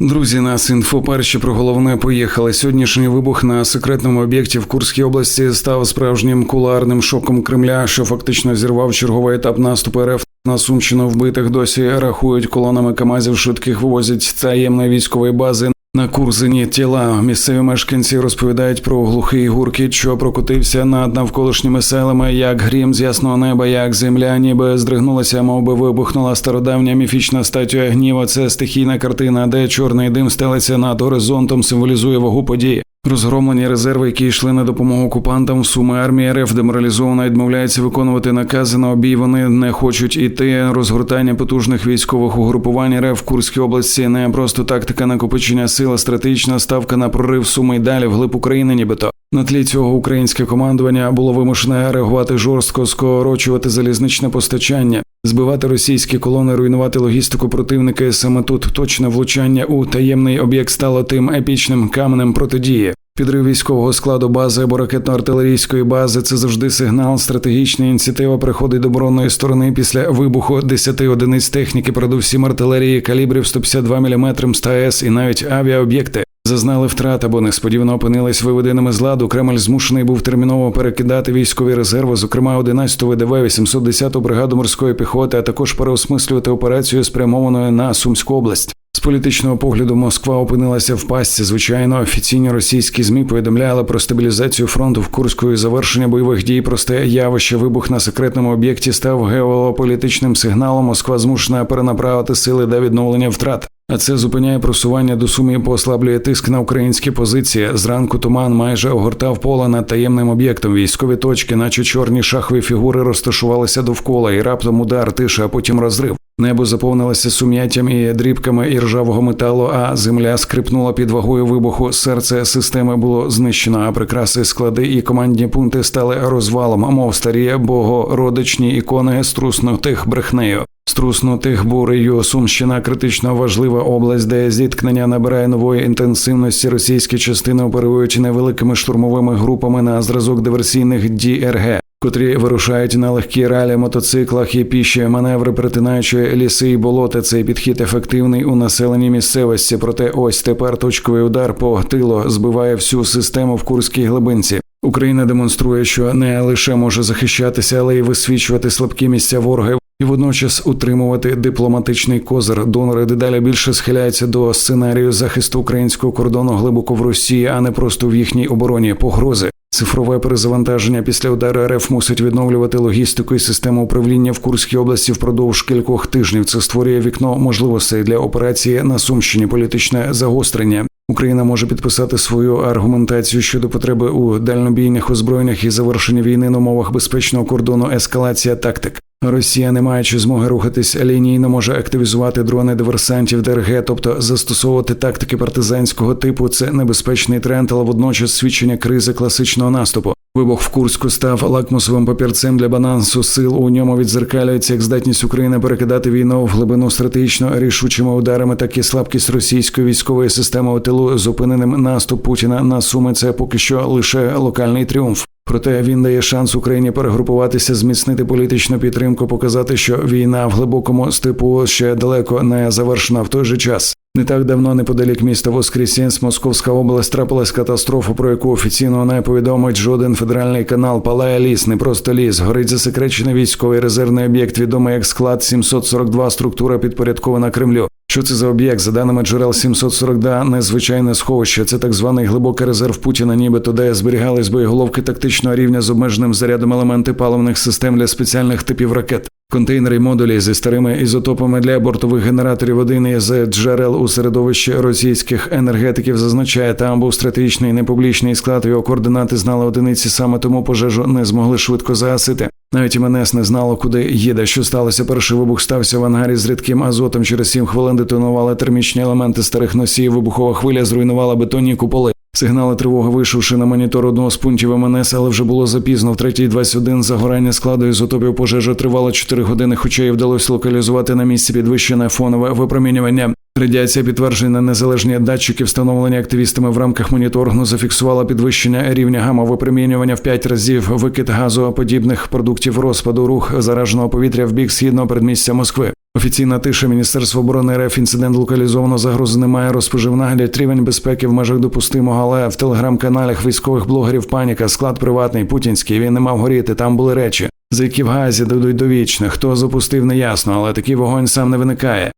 Друзі, нас інфо перші про головне поїхали. Сьогоднішній вибух на секретному об'єкті в Курській області став справжнім куларним шоком Кремля, що фактично зірвав черговий етап наступу РФ. На Сумщину вбитих досі рахують колонами Камазів швидких вивозять таємної військової бази. На Курзині тіла місцеві мешканці розповідають про глухий гуркіт, що прокотився над навколишніми селами, як грім з ясного неба, як земля, ніби здригнулася, мов би вибухнула стародавня міфічна статуя гніва. Це стихійна картина, де чорний дим стелиться над горизонтом, символізує вагу події. Розгромлені резерви, які йшли на допомогу окупантам суми армії РФ деморалізована, відмовляється виконувати накази на обій. Вони не хочуть іти. Розгортання потужних військових угрупувань РФ в Курській області не просто тактика накопичення сил, а стратегічна ставка на прорив суми й далі вглиб України, нібито. На тлі цього українське командування було вимушене реагувати жорстко, скорочувати залізничне постачання, збивати російські колони, руйнувати логістику противника. Саме тут точне влучання у таємний об'єкт стало тим епічним каменем протидії. Підрив військового складу бази або ракетно-артилерійської бази це завжди сигнал. Стратегічна ініціатива приходить до оборонної сторони після вибуху 10 одиниць техніки, передусім артилерії калібрів 152 мм з ТАЕС і навіть авіаоб'єкти. Зазнали втрат або несподівано опинились виведеними з ладу. Кремль змушений був терміново перекидати військові резерви, зокрема 11-ту ВДВ, 810-ту бригаду морської піхоти, а також переосмислювати операцію спрямованою на Сумську область. З політичного погляду Москва опинилася в пастці. Звичайно, офіційні російські змі повідомляли про стабілізацію фронту в Курську і завершення бойових дій. Просте явище вибух на секретному об'єкті став геополітичним сигналом. Москва змушена перенаправити сили для відновлення втрат. А це зупиняє просування до сумі, послаблює тиск на українські позиції. Зранку туман майже огортав поле над таємним об'єктом. Військові точки, наче чорні шахові фігури, розташувалися довкола, і раптом удар, тиша, а потім розрив. Небо заповнилося сум'яттям і дрібками і ржавого металу, а земля скрипнула під вагою вибуху. Серце системи було знищено, а прикраси, склади і командні пункти стали розвалом, мов старі богородичні ікони струснутих брехнею. Струснутих бурею Сумщина критично важлива область, де зіткнення набирає нової інтенсивності. Російські частини оперують невеликими штурмовими групами на зразок диверсійних ДРГ, котрі вирушають на легкі ралі мотоциклах і піші маневри, перетинаючи ліси і болота. Цей підхід ефективний у населеній місцевості. Проте ось тепер точковий удар по тилу збиває всю систему в Курській глибинці. Україна демонструє, що не лише може захищатися, але й висвічувати слабкі місця ворога і водночас утримувати дипломатичний козир. Донори дедалі більше схиляються до сценарію захисту українського кордону глибоко в Росії, а не просто в їхній обороні погрози. Цифрове перезавантаження після удару РФ мусить відновлювати логістику і систему управління в Курській області впродовж кількох тижнів. Це створює вікно можливостей для операції на Сумщині. Політичне загострення. Україна може підписати свою аргументацію щодо потреби у дальнобійних озброєннях і завершення війни на умовах безпечного кордону, ескалація тактик. Росія, не маючи змоги рухатись лінійно, може активізувати дрони диверсантів ДРГ, тобто застосовувати тактики партизанського типу. Це небезпечний тренд, але водночас свідчення кризи класичного наступу. Вибух в Курську став лакмусовим папірцем для балансу сил. У ньому відзеркалюється як здатність України перекидати війну в глибину стратегічно рішучими ударами, так і слабкість російської військової системи у тилу зупиненим наступ Путіна на суми. Це поки що лише локальний тріумф. Проте він дає шанс Україні перегрупуватися, зміцнити політичну підтримку, показати, що війна в глибокому степу ще далеко не завершена в той же час. Не так давно неподалік міста Воскресенськ, Московська область трапилась катастрофа, про яку офіційно не повідомить жоден федеральний канал. Палає ліс, не просто ліс. Горить засекречений військовий резервний об'єкт, відомий як склад 742, структура підпорядкована Кремлю. Що це за об'єкт? За даними джерел 742, незвичайне сховище. Це так званий глибокий резерв Путіна, нібито де зберігались боєголовки тактичного рівня з обмеженим зарядом елементи паливних систем для спеціальних типів ракет. Контейнери модулі зі старими ізотопами для бортових генераторів один із джерел у середовищі російських енергетиків зазначає, там був стратегічний непублічний склад. Його координати знали одиниці. Саме тому пожежу не змогли швидко загасити. Навіть МНС не знало, куди їде. Що сталося? Перший вибух стався в ангарі з рідким азотом. Через сім хвилин детонували термічні елементи старих носіїв. Вибухова хвиля зруйнувала бетонні куполи. Сигнали тривоги вийшовши на монітор одного з пунктів МНС, але вже було запізно. В 3.21 загорання складу ізотопів пожежа тривало 4 години, хоча й вдалося локалізувати на місці підвищене фонове випромінювання. Радіація підтверджена незалежні датчики, встановлені активістами в рамках моніторингу, зафіксувала підвищення рівня гамма-випромінювання в 5 разів, викид газоподібних продуктів розпаду, рух зараженого повітря в бік східного передмістя Москви. Офіційна тиша Міністерства оборони РФ інцидент локалізовано загрози немає. Розпожив нагляд рівень безпеки в межах допустимого, але в телеграм-каналах військових блогерів паніка, склад приватний, путінський. Він не мав горіти. Там були речі, за які в газі дадуть довічне. Хто запустив, неясно, але такий вогонь сам не виникає.